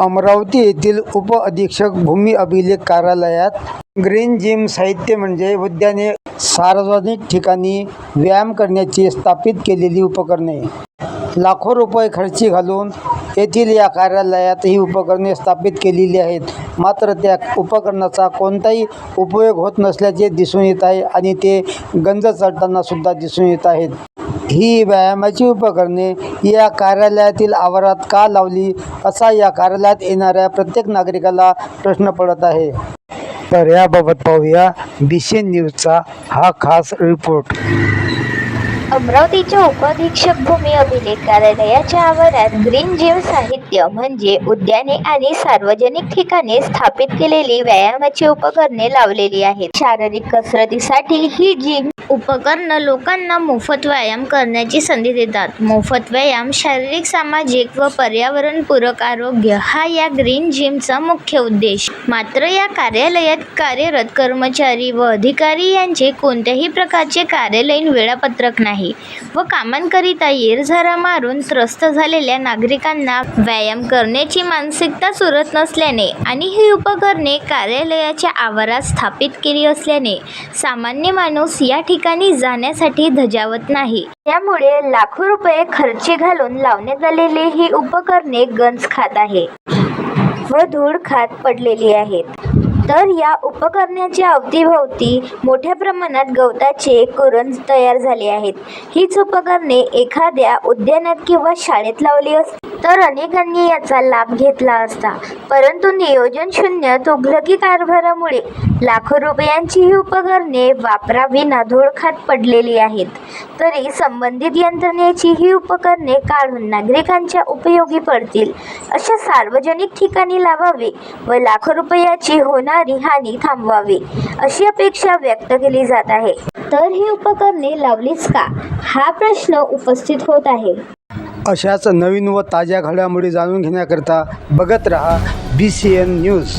अमरावती येथील उप अधीक्षक भूमी अभिलेख कार्यालयात ग्रीन जिम साहित्य म्हणजे उद्याने सार्वजनिक ठिकाणी व्यायाम करण्याची स्थापित केलेली उपकरणे. लाखो रुपये खर्ची घालून येथील या कार्यालयात ही उपकरणे स्थापित केलेली आहेत. मात्र त्या उपकरणाचा कोणताही उपयोग होत नसल्याचे दिसून येत आहे आणि ते गंज चढताना सुद्धा दिसून येत आहेत. ही व्यायामाची उपकरणे या कार्यालयातील आवारात का लावली असा या कार्यालयात येणाऱ्या प्रत्येक नागरिकाला प्रश्न पडत आहे. तर याबाबत पाहूया बीसी न्यूजचा हा खास रिपोर्ट अमरावतीच्या उपाधीक्षक भूमी अभिलेख कार्यालयाच्या आवारात ग्रीन जीव साहित्य म्हणजे उद्याने आणि सार्वजनिक ठिकाणी स्थापित केलेली व्यायामाची उपकरणे लावलेली आहेत. शारीरिक कसरतीसाठी ही जिम उपकरणं लोकांना मोफत व्यायाम करण्याची संधी देतात. मोफत व्यायाम शारीरिक सामाजिक व पर्यावरणपूरक आरोग्य हा या ग्रीन जिमचा मुख्य उद्देश. मात्र या कार्यालयात कार्यरत कर्मचारी व अधिकारी यांचे कोणत्याही प्रकारचे कार्यालयीन वेळापत्रक नाही व कामांकरिता येरझारा मारून त्रस्त झालेल्या नागरिकांना व्यायाम करण्याची मानसिकता सुरत नसल्याने आणि ही उपकरणे कार्यालयाच्या आवारात स्थापित केली असल्याने सामान्य माणूस या ठिकाणी ठिकाणी जाण्यासाठी धजावत नाही. त्यामुळे लाखो रुपये खर्ची घालून लावण्यात आलेली ही उपकरणे गंज खात आहे. व धूळ खात पडलेली आहेत. तर या उपकरणाच्या अवतीभोवती मोठ्या प्रमाणात गवताचे कुरंज तयार झाले आहेत. हीच उपकरणे एखाद्या उद्यानात किंवा शाळेत लावली असती तर अनेकांनी याचा लाभ घेतला असता. परंतु नियोजन शून्य तुघलकी कारभारामुळे लाखो रुपयांची ही उपकरणे वापराविना धोळखात पडलेली आहेत. तरी संबंधित यंत्रणेची ही उपकरणे काढून नागरिकांच्या उपयोगी पडतील अशा सार्वजनिक ठिकाणी लावावे व लाखो रुपयाची होणारी हानी थांबवावी अशी अपेक्षा व्यक्त केली जात आहे. तर ही उपकरणे लावलीच का? हा प्रश्न उपस्थित होत आहे. अशाच नवीन व ताज्या घडामोडी जाणून घेण्याकरिता बघत रहा बी सी एन न्यूज